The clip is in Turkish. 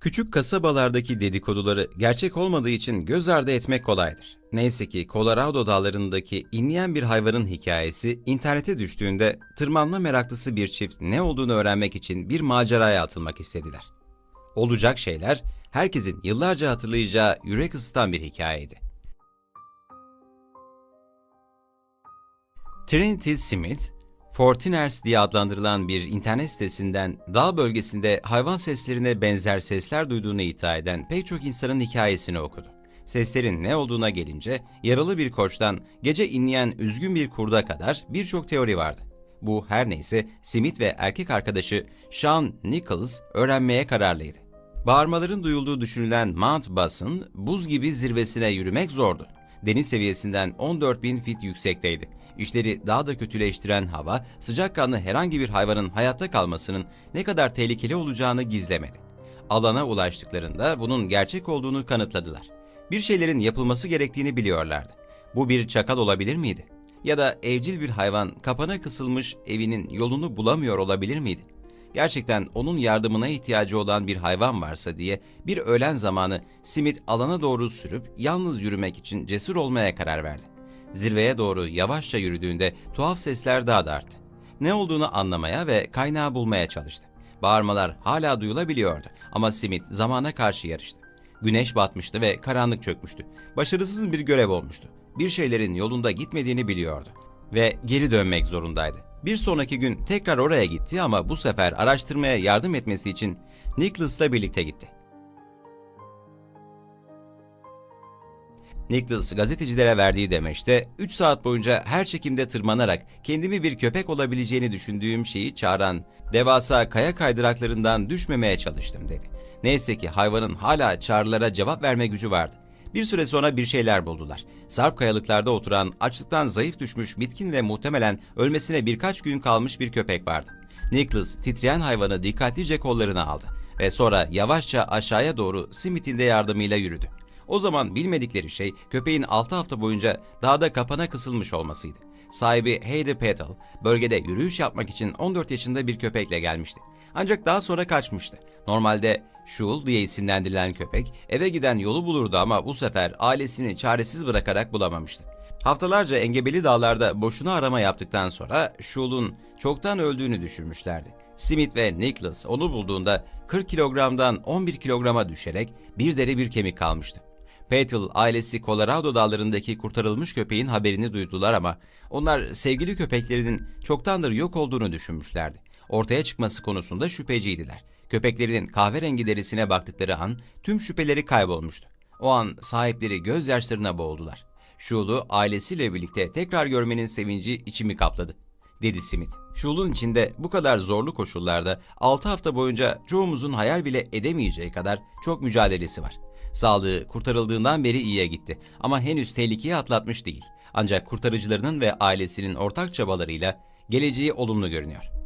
Küçük kasabalardaki dedikoduları gerçek olmadığı için göz ardı etmek kolaydır. Neyse ki Colorado dağlarındaki inleyen bir hayvanın hikayesi internete düştüğünde tırmanma meraklısı bir çift ne olduğunu öğrenmek için bir maceraya atılmak istediler. Olacak şeyler herkesin yıllarca hatırlayacağı yürek ısıtan bir hikayeydi. Trinity Smith, Fortiners diye adlandırılan bir internet sitesinden dağ bölgesinde hayvan seslerine benzer sesler duyduğunu iddia eden pek çok insanın hikayesini okudu. Seslerin ne olduğuna gelince yaralı bir koçtan gece inleyen üzgün bir kurda kadar birçok teori vardı. Bu her neyse Smith ve erkek arkadaşı Sean Nichols öğrenmeye kararlıydı. Bağırmaların duyulduğu düşünülen Mount Bass'ın buz gibi zirvesine yürümek zordu. Deniz seviyesinden 14 bin fit yüksekteydi. İşleri daha da kötüleştiren hava, sıcakkanlı herhangi bir hayvanın hayatta kalmasının ne kadar tehlikeli olacağını gizlemedi. Alana ulaştıklarında bunun gerçek olduğunu kanıtladılar. Bir şeylerin yapılması gerektiğini biliyorlardı. Bu bir çakal olabilir miydi? Ya da evcil bir hayvan kapana kısılmış evinin yolunu bulamıyor olabilir miydi? Gerçekten onun yardımına ihtiyacı olan bir hayvan varsa diye bir öğlen zamanı Smith alana doğru sürüp yalnız yürümek için cesur olmaya karar verdi. Zirveye doğru yavaşça yürüdüğünde tuhaf sesler daha da arttı. Ne olduğunu anlamaya ve kaynağı bulmaya çalıştı. Bağırmalar hala duyulabiliyordu ama Smith zamana karşı yarıştı. Güneş batmıştı ve karanlık çökmüştü. Başarısız bir görev olmuştu. Bir şeylerin yolunda gitmediğini biliyordu ve geri dönmek zorundaydı. Bir sonraki gün tekrar oraya gitti ama bu sefer araştırmaya yardım etmesi için Nicholas'la birlikte gitti. Nicholas gazetecilere verdiği demeçte 3 saat boyunca her çekimde tırmanarak kendimi bir köpek olabileceğini düşündüğüm şeyi çağıran devasa kaya kaydıraklarından düşmemeye çalıştım dedi. Neyse ki hayvanın hala çağrılara cevap verme gücü vardı. Bir süre sonra bir şeyler buldular. Sarp kayalıklarda oturan, açlıktan zayıf düşmüş, bitkin ve muhtemelen ölmesine birkaç gün kalmış bir köpek vardı. Nicholas titreyen hayvanı dikkatlice kollarına aldı ve sonra yavaşça aşağıya doğru Smith'in de yardımıyla yürüdü. O zaman bilmedikleri şey köpeğin 6 hafta boyunca dağda kapana kısılmış olmasıydı. Sahibi Heidi Petal bölgede yürüyüş yapmak için 14 yaşında bir köpekle gelmişti. Ancak daha sonra kaçmıştı. Normalde Şul diye isimlendirilen köpek eve giden yolu bulurdu ama bu sefer ailesini çaresiz bırakarak bulamamıştı. Haftalarca engebeli dağlarda boşuna arama yaptıktan sonra Şul'un çoktan öldüğünü düşünmüşlerdi. Smith ve Nicholas onu bulduğunda 40 kilogramdan 11 kilograma düşerek bir deri bir kemik kalmıştı. Petal ailesi Colorado dağlarındaki kurtarılmış köpeğin haberini duydular ama onlar sevgili köpeklerinin çoktandır yok olduğunu düşünmüşlerdi. Ortaya çıkması konusunda şüpheciydiler. Köpeklerinin kahverengi derisine baktıkları an tüm şüpheleri kaybolmuştu. O an sahipleri gözyaşlarına boğuldular. Şul'u ailesiyle birlikte tekrar görmenin sevinci içimi kapladı dedi Smith. Şul'un içinde bu kadar zorlu koşullarda 6 hafta boyunca çoğumuzun hayal bile edemeyeceği kadar çok mücadelesi var. Sağlığı kurtarıldığından beri iyiye gitti ama henüz tehlikeyi atlatmış değil. Ancak kurtarıcılarının ve ailesinin ortak çabalarıyla geleceği olumlu görünüyor.